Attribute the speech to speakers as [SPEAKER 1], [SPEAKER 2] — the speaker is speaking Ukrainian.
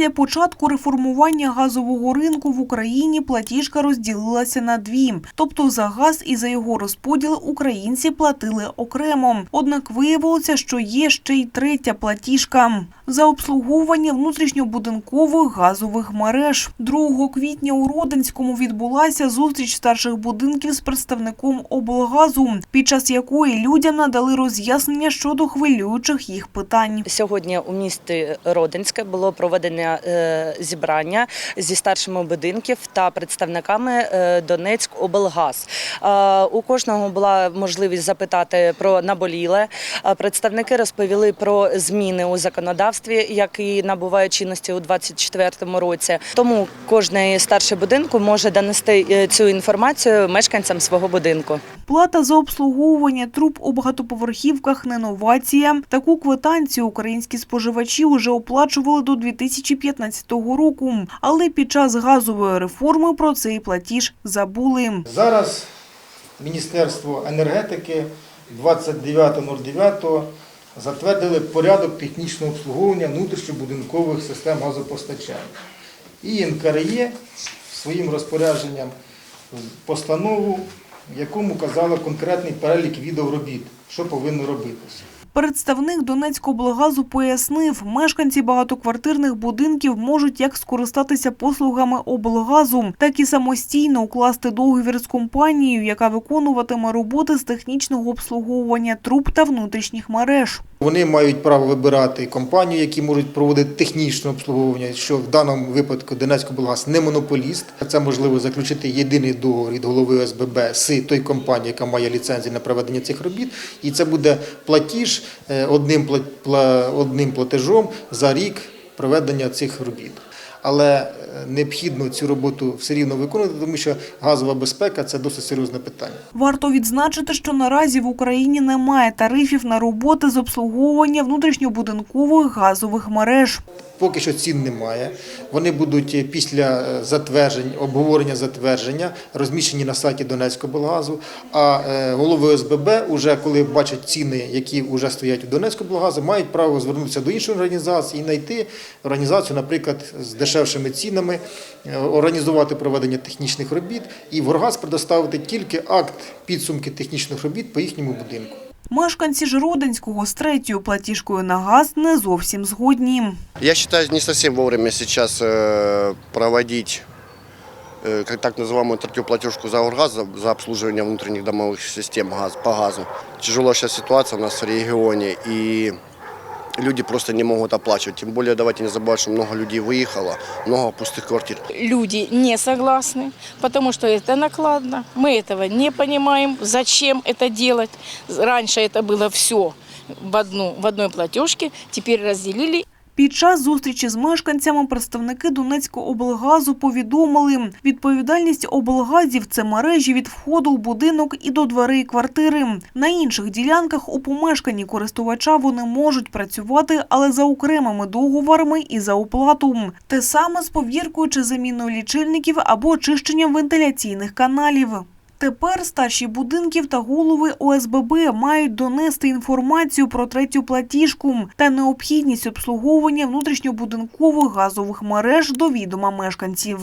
[SPEAKER 1] Після початку реформування газового ринку в Україні платіжка розділилася на дві. Тобто за газ і за його розподіл українці платили окремо. Однак виявилося, що є ще й третя платіжка за обслуговування внутрішньобудинкових газових мереж. 2 квітня у Родинському відбулася зустріч старших будинків з представником облгазу, під час якої людям надали роз'яснення щодо хвилюючих їх питань.
[SPEAKER 2] Сьогодні у місті Родинське було проведення е, зібрання зі старшими будинків та представниками е, Донецьк облгаз. Е, У кожного була можливість запитати про наболіле. Представники розповіли про зміни у законодавстві, які набувають чинності у 2024 році. Тому кожний старший будинку може донести цю інформацію мешканцям свого будинку.
[SPEAKER 1] Плата за обслуговування труб у багатоповерхівках не новація. Таку квитанцію українські споживачі вже оплачували до 2015 року. Але під час газової реформи про цей платіж забули.
[SPEAKER 3] Зараз Міністерство енергетики 29.09 затвердили порядок технічного обслуговування внутрішньобудинкових систем газопостачання. І НКРЄ своїм розпорядженням постанову, в якому казала конкретний перелік відео робіт, що повинно робитися.
[SPEAKER 1] Представник Донецькоблгазу пояснив, мешканці багатоквартирних будинків можуть як скористатися послугами облгазу, так і самостійно укласти договір з компанією, яка виконуватиме роботи з технічного обслуговування труб та внутрішніх мереж.
[SPEAKER 3] Вони мають право вибирати компанію, які можуть проводити технічне обслуговування, що в даному випадку Донецькоблгаз не монополіст. Це можливо заключити єдиний договір від голови СББ з той компанії, яка має ліцензію на проведення цих робіт. І це буде платіж е, одним, одним платежом за рік проведення цих робіт. Але е, необхідно цю роботу все рівно виконувати, тому що газова безпека це досить серйозне питання.
[SPEAKER 1] Варто відзначити, що наразі в Україні немає тарифів на роботи з обслуговування внутрішньобудинкових газових мереж.
[SPEAKER 3] Поки що цін немає. Вони будуть е, після е, затверджень, обговорення затвердження розміщені на сайті Донецькоблгазу. А е, голови ОСББ, уже коли бачать ціни, які вже стоять у Донецькоблгазу, мають право звернутися до іншої організації і знайти організацію, наприклад, з дешевшими цінами, е, організувати проведення технічних робіт і в Горгаз предоставити тільки акт підсумки технічних робіт по їхньому будинку.
[SPEAKER 1] Мешканці ж Родинського з третьою платіжкою на газ не зовсім згодні.
[SPEAKER 4] Я считаю, не совсем вовремя сейчас э, проводить э, как так называемую третью платежку за Ургаз, за, за обслуживание внутренних домовых систем газ, по газу. Тяжелая сейчас ситуация у нас в регионе, и люди просто не могут оплачивать. Тем более, давайте не забывать, что много людей выехало, много пустых квартир.
[SPEAKER 5] люди не согласны, потому что это накладно. Мы этого не понимаем, зачем это делать. Раньше это было все в, одну, в одной платежке, теперь разделили
[SPEAKER 1] Під час зустрічі з мешканцями представники Донецького облгазу повідомили, відповідальність облгазів – це мережі від входу у будинок і до дверей квартири. На інших ділянках у помешканні користувача вони можуть працювати, але за окремими договорами і за оплату. Те саме з повіркою чи заміною лічильників або очищенням вентиляційних каналів. Тепер старші будинків та голови ОСББ мають донести інформацію про третю платіжку та необхідність обслуговування внутрішньобудинкових газових мереж до відома мешканців.